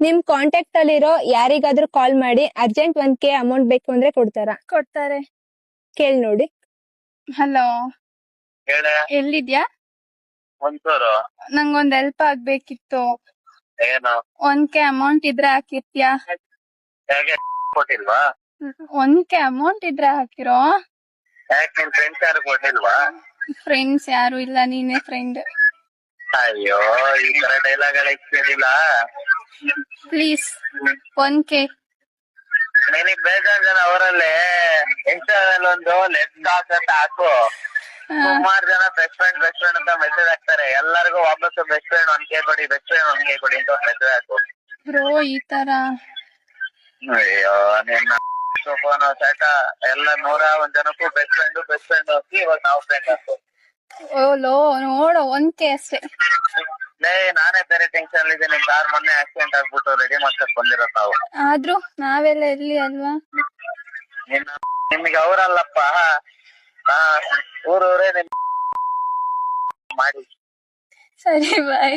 ನಿಮ್ ಕಾಂಟ್ಯಾಕ್ಟ್ ಅಲ್ಲಿರೋ ಯಾರಿಗಾದ್ರೂ ಕಾಲ್ ಮಾಡಿ ಅರ್ಜೆಂಟ್ ಒಂದ್ ಕೆ ಅಮೌಂಟ್ ಬೇಕು ಅಂದ್ರೆ ಕೊಡ್ತಾರ? ಕೊಡ್ತಾರೆ. ಕೇಳ್ ನೋಡಿ. ಹಲೋ ಹೇಳ. ಎಲ್ಲಿದ್ಯಾ? ಒಂಚೂರು ನಂಗೊಂದ್ ಹೆಲ್ಪ್ ಆಗ್ಬೇಕಿತ್ತು. ಏನು? ಒಂದ್ ಕೆ ಅಮೌಂಟ್ ಇದ್ರೆ ಹಾಕಿರ್ತ್ಯಾ? ಹೇಗೆ ಕೊಟ್ಟಿಲ್ವಾ? ಒಂದ್ ಕೆ ಅಮೌಂಟ್ ಇದ್ರೆ ಹಾಕಿರೋ? ಯಾಕೆ ನಿನ್ ಫ್ರೆಂಡ್ಸ್ ಯಾರು ಕೊಟ್ಟಿಲ್ವಾ? ಫ್ರೆಂಡ್ಸ್ ಯಾರು ಇಲ್ಲ ನೀನೇ ಫ್ರೆಂಡ್ ಅಯ್ಯೋ ಈ ತರ ಡೈಲಾಗ್ ಕೇಳಿಲ್ಲ ಪ್ಲೀಸ್ ಒನ್ ಕೆ ನಿನಗ್ ಜನ ಅವರಲ್ಲೇ ಇನ್ಸ್ಟಾದಲ್ಲಿ ಒಂದು ಲೆಟ್ ಟಾಕ್ ಅಂತ ಹಾಕು. ಸುಮಾರು ಜನ ಬೆಸ್ಟ್ ಫ್ರೆಂಡ್ ಬೆಸ್ಟ್ ಫ್ರೆಂಡ್ ಅಂತ ಮೆಸೇಜ್ ಹಾಕ್ತಾರೆ. ಎಲ್ಲರಿಗೂ ವಾಪಸ್ ಬೆಸ್ಟ್ ಫ್ರೆಂಡ್ ಒನ್ ಕೆ ಕೊಡಿ ಬೆಸ್ಟ್ ಫ್ರೆಂಡ್ ಒನ್ ಕೆ ಕೊಡಿ ಅಂತ ಮೆಸೇಜ್ ಹಾಕು. ಬ್ರೋ ಈ ತರ. ಅಯ್ಯೋ ನಿನ್ನ ಫೋನ್ ಸೆಟ ಎಲ್ಲ ನೂರ ಒಂದ್ ಜನಕ್ಕೂ ಬೆಸ್ಟ್ ಫ್ರೆಂಡ್ ಬೆಸ್ಟ್ ಫ್ರೆಂಡ್ ಹೋಗಿ ಇವಾಗ ನಾವು ಫ್ರೆಂಡ್ ಹಾಕು ಓ ಲೋ ನೋಡು ಒಂದ್ ಕೆ ಅಷ್ಟೇ. ಲೇ ನಾನೇ ಬೇರೆ ಟೆನ್ಷನ್ ಇದ್ದೀನಿ. ಕಾರ್ ಮೊನ್ನೆ ಆಕ್ಸಿಡೆಂಟ್ ಆಗ್ಬಿಟ್ಟು ರೆಡಿ ಮಾಡ್ಸಕ್ ಬಂದಿರೋ ತಾವು ಆದ್ರೂ ನಾವೆಲ್ಲ ಎಲ್ಲಿ ಅಲ್ವಾ? ನಿನ್ನ ನಿಮ್ಗೆ ಅವರಲ್ಲಪ್ಪ. ಆ ಊರೂರೇ ನಿಮ್ ಮಾಡಿ. ಸರಿ ಬಾಯ್